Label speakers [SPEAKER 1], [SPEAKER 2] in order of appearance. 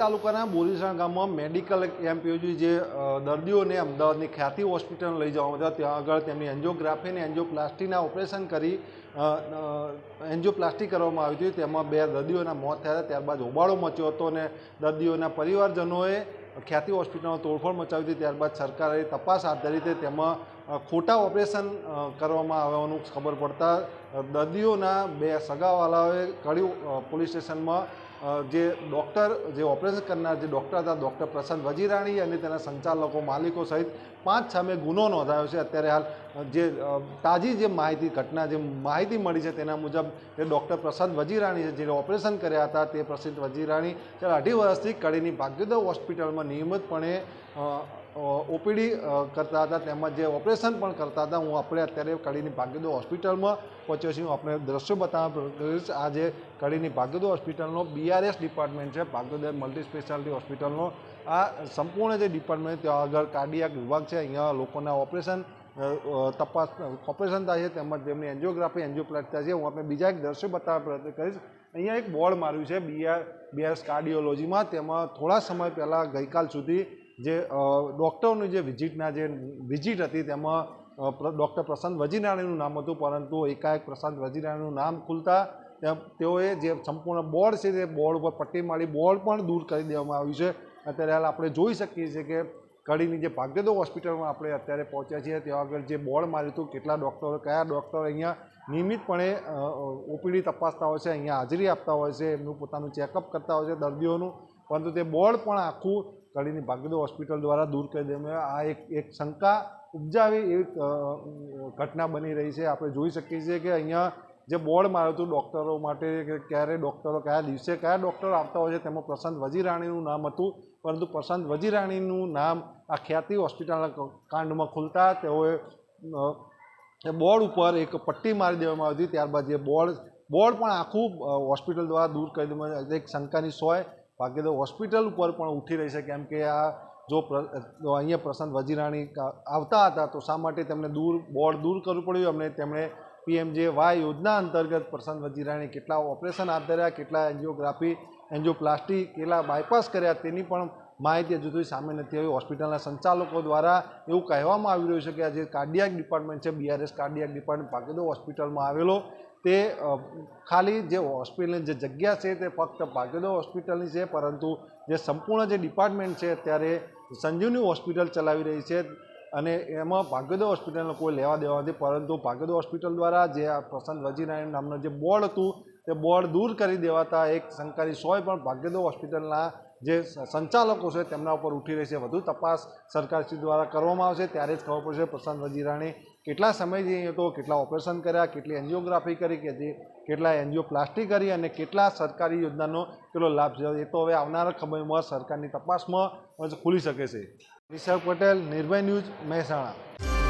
[SPEAKER 1] તાલુકાના બોરીસણ ગામમાં medical camp યોજી જે દર્દીઓને અમદાવાદની ખ્યાતિ હોસ્પિટલ લઈ જવામાં આવ્યા ત્યાં આગળ તેમની એન્જિયોગ્રાફી અને એન્જિયોપ્લાસ્ટીના ઓપરેશન કરી એન્જિયોપ્લાસ્ટી કરવામાં આવી હતી. તેમાં બે દર્દીઓના મોત થયા હતા. ત્યારબાદ હોબાળો મચ્યો હતો અને દર્દીઓના પરિવારજનોએ ખ્યાતિ હોસ્પિટલમાં તોડફોડ મચાવી હતી. ત્યારબાદ સરકારે તપાસ હાથ ધરી હતી. તેમાં ખોટા ઓપરેશન કરવામાં આવવાનું ખબર પડતા દર્દીઓના બે સગાવાલાઓએ કડી પોલીસ સ્ટેશનમાં જે ડૉક્ટર, જે ઓપરેશન કરનાર જે ડૉક્ટર હતા, ડૉક્ટર પ્રશાંત વજીરાણી અને તેના સંચાલકો, માલિકો સહિત પાંચ સામે ગુનો નોંધાયો છે. અત્યારે હાલ જે તાજી જે માહિતી, ઘટના જે માહિતી મળી છે તેના મુજબ જે ડૉક્ટર પ્રસાદ વજીરાણી છે જે ઓપરેશન કર્યા હતા તે પ્રસિદ્ધ વજીરાણી છેલ્લા અઢી વર્ષથી કડીની ભાગ્યોદય હોસ્પિટલમાં નિયમિતપણે ઓપીડી કરતા હતા તેમજ જે ઓપરેશન પણ કરતા હતા. હું આપણે અત્યારે કડીની ભાગ્યોદય હોસ્પિટલમાં પહોંચ્યો છું. આપણે દ્રશ્યો બતાવવા આ જે કડીની ભાગ્યોદય હોસ્પિટલનો બીઆરએસ ડિપાર્ટમેન્ટ છે, ભાગ્યોદય મલ્ટી સ્પેશિયાલિટી હોસ્પિટલનો આ સંપૂર્ણ જે ડિપાર્ટમેન્ટ ત્યાં આગળ કાર્ડિયાક વિભાગ છે. અહીંયા લોકોના ઓપરેશન તપાસ ઓપરેશન થાય છે, તેમજ તેમની એન્જિયોગ્રાફી એન્જિયોપ્લાસ્ટી થાય છે. હું આપણે બીજા એક દ્રશ્ય બતાવવા પ્રયત્ન કરીશ. અહીંયા એક બોર્ડ માર્યું છે, બીઆર બીઆરએસ કાર્ડિયોલોજીમાં. તેમાં થોડા સમય પહેલાં ગઈકાલ સુધી જે ડૉક્ટરોની જે વિઝિટના જે વિઝિટ હતી, તેમાં ડૉક્ટર પ્રશાંત વજીરાણીનું નામ હતું, પરંતુ એકાએક પ્રશાંત વજીરાણીનું નામ ખુલતા તેઓએ જે સંપૂર્ણ બોર્ડ છે, તે બોર્ડ ઉપર પટ્ટી મારી, બોર્ડ પણ દૂર કરી દેવામાં આવ્યું છે. અત્યારે હાલ આપણે જોઈ શકીએ છીએ કે કડીની જે ભાગ્યદો હોસ્પિટલમાં આપણે અત્યારે પહોંચ્યા છીએ, ત્યાં આગળ જે બોર્ડ માર્યું હતું, કેટલા ડૉક્ટરો, કયા ડૉક્ટરો અહીંયા નિયમિતપણે ઓપીડી તપાસતા હોય છે, અહીંયા હાજરી આપતા હોય છે, એમનું પોતાનું ચેકઅપ કરતા હોય છે, દર્દીઓનું. પરંતુ તે બોર્ડ પણ આખું કડીની ભાગ્યદો હોસ્પિટલ દ્વારા દૂર કરી દેવામાં આ એક એક શંકા ઉપજાવી એવી ઘટના બની રહી છે. આપણે જોઈ શકીએ છીએ કે અહીંયા જે બોર્ડ માર્યું હતું ડૉક્ટરો માટે કે ક્યારે ડૉક્ટરો કયા દિવસે કયા ડૉક્ટરો આવતા હોય છે, તેમાં પ્રશાંત વજીરાણીનું નામ હતું. પરંતુ પ્રશાંત વજીરાણીનું નામ આ ખ્યાતિ હોસ્પિટલના કાંડમાં ખુલતા તેઓએ બોર્ડ ઉપર એક પટ્ટી મારી દેવામાં આવી હતી. ત્યારબાદ જે બોર્ડ બોર્ડ પણ આખું હોસ્પિટલ દ્વારા દૂર કરી દેવામાં એક શંકાની સોય ભાગ્યદો હોસ્પિટલ ઉપર પણ ઉઠી રહી છે. કેમ કે આ જો અહીંયા પ્રશાંત વજીરાણી આવતા હતા તો શા માટે તેમને દૂર, બોર્ડ દૂર કરવું પડ્યું? અમને તેમણે પીએમજે વાય યોજના અંતર્ગત પ્રશાંત વજીરાણી કેટલા ઓપરેશન હાથ ધર્યા, કેટલા એન્જિયોગ્રાફી, એન્જિયોપ્લાસ્ટી કેટલા બાયપાસ કર્યા તેની પણ માહિતી હજુ સુધી સામે નથી આવી. હોસ્પિટલના સંચાલકો દ્વારા એવું કહેવામાં આવી રહ્યું છે કે આ જે કાર્ડિયાક ડિપાર્ટમેન્ટ છે બીઆરએસ કાર્ડિયાક ડિપાર્ટમેન્ટ પાકેદો હોસ્પિટલમાં આવેલો, તે ખાલી જે હોસ્પિટલની જે જગ્યા છે તે ફક્ત પાકેદો હોસ્પિટલની છે, પરંતુ જે સંપૂર્ણ જે ડિપાર્ટમેન્ટ છે, અત્યારે સંજીવની હોસ્પિટલ ચલાવી રહી છે. અને એમાં ભાગ્યોદય હોસ્પિટલનો કોઈ લેવા દેવા નથી, પરંતુ ભાગ્યોદય હોસ્પિટલ દ્વારા જે આ પ્રશાંત વજીરાણી નામનું જે બોર્ડ હતું, તે બોર્ડ દૂર કરી દેવાતા એક શંકાની સોય પણ ભાગ્યોદય હોસ્પિટલના જે સંચાલકો છે, તેમના ઉપર ઉઠી રહી છે. વધુ તપાસ સરકારશ્રી દ્વારા કરવામાં આવશે, ત્યારે જ ખબર પડશે પ્રશાંત વજીરાણી કેટલા સમયથી અહીં હતો, કેટલા ઓપરેશન કર્યા, કેટલી એન્જિયોગ્રાફી કરી, કે કેટલા એન્જિયોપ્લાસ્ટી કરી અને કેટલા સરકારી યોજનાનો કેટલો લાભ છે એ તો હવે આવનારા સમયમાં સરકારની તપાસમાં ખુલી શકે છે. વિશાખ પટેલ, નિર્ભય ન્યૂઝ મહેસાણા.